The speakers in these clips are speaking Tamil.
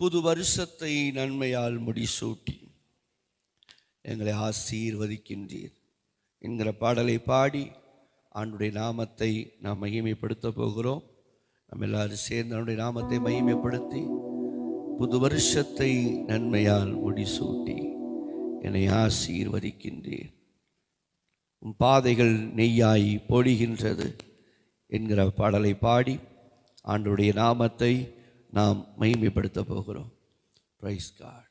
புது வருஷத்தை நன்மையால் முடிசூட்டி எங்களை ஆசீர்வதிக்கின்றீர். என்கிற பாடலை பாடி ஆண்டுடைய நாமத்தை நாம் மகிமைப்படுத்த போகிறோம். நம்ம எல்லாரும் சேர்ந்து அவனுடைய நாமத்தை மகிமைப்படுத்தி புது வருஷத்தை நன்மையால் முடிசூட்டி என்னை ஆசீர்வதிக்கின்றேன் உன் பாதைகள் நெய்யாய் பொழிகின்றது என்கிற பாடலை பாடி ஆண்டுடைய நாமத்தை நாம் மகிமைப்படுத்த போகிறோம். ப்ரைஸ் காட்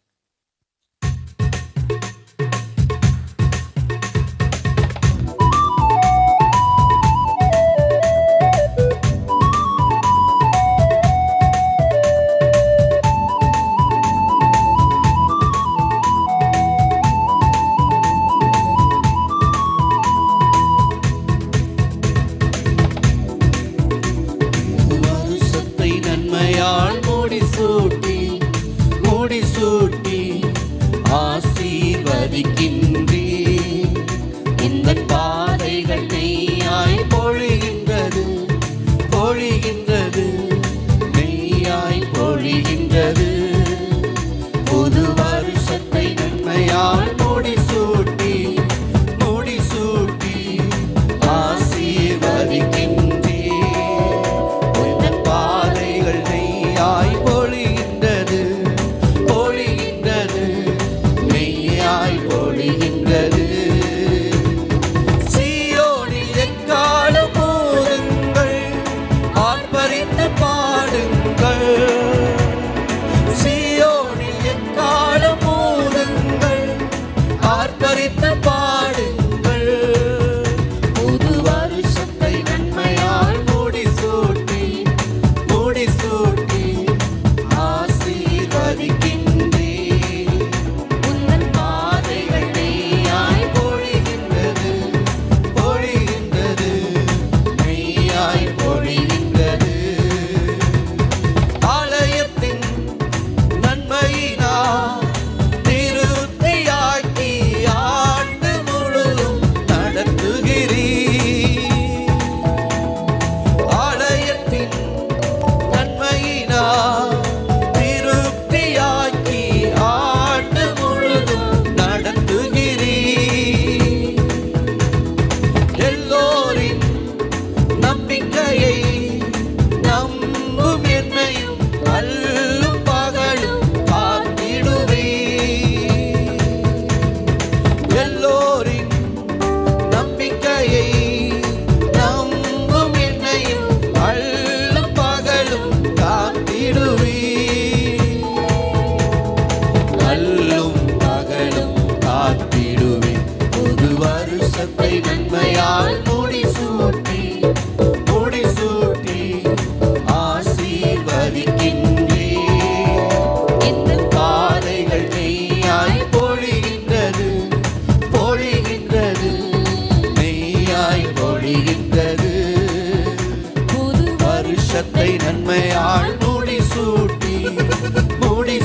வருஷத்தை நன்மையால் மூடி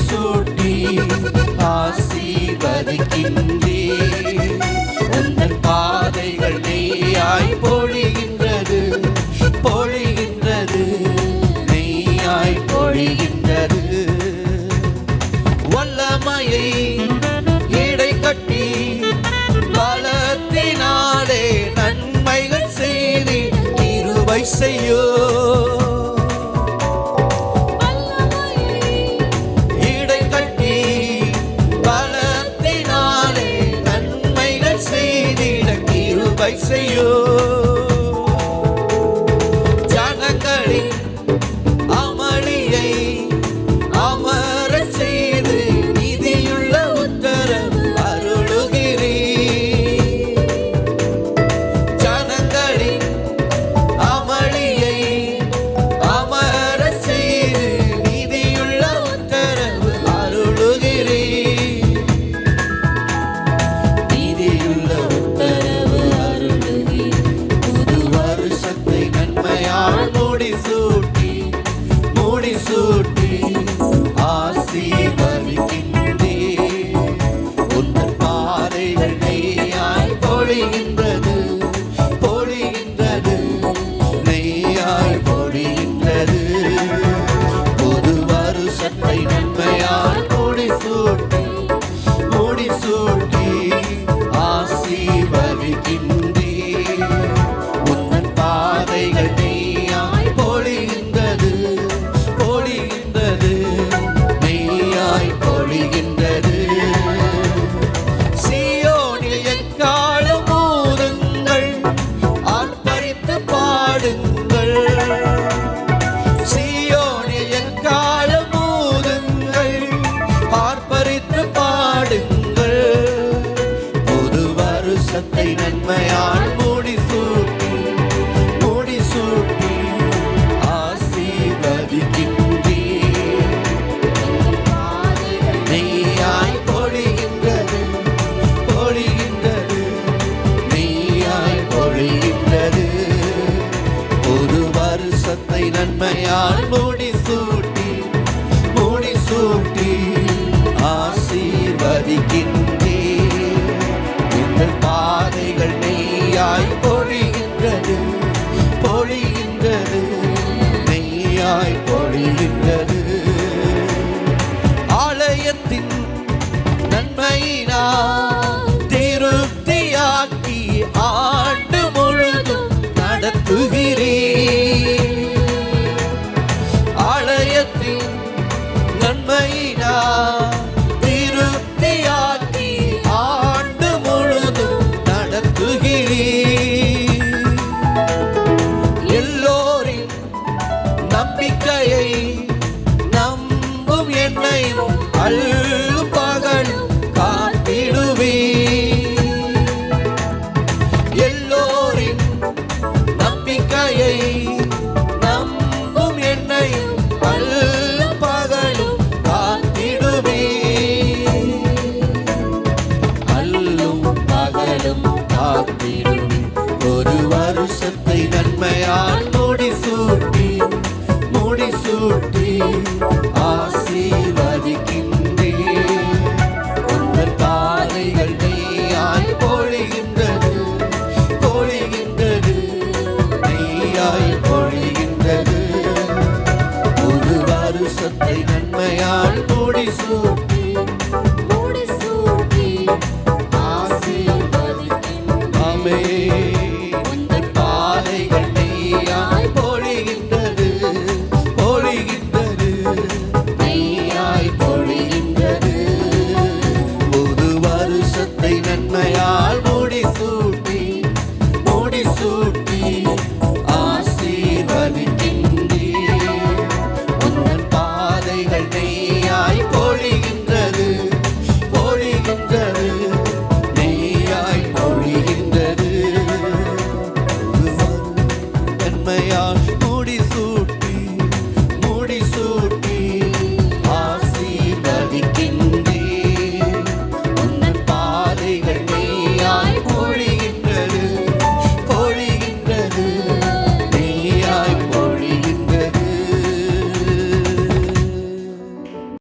சூட்டி ஆசீர்வதிக்கின்றே. உங்கள் பாதைகள் நெய்யாய் பொழிகின்றது பொழிகின்றது நெய்யாய் பொழிகின்றது. வல்லமையை இடை கட்டி பலத்தினாலே நன்மைகள் செய்தி இருவை செய்யோ தேசத்தை நன்மையாழ்வோம் நெய்யாய்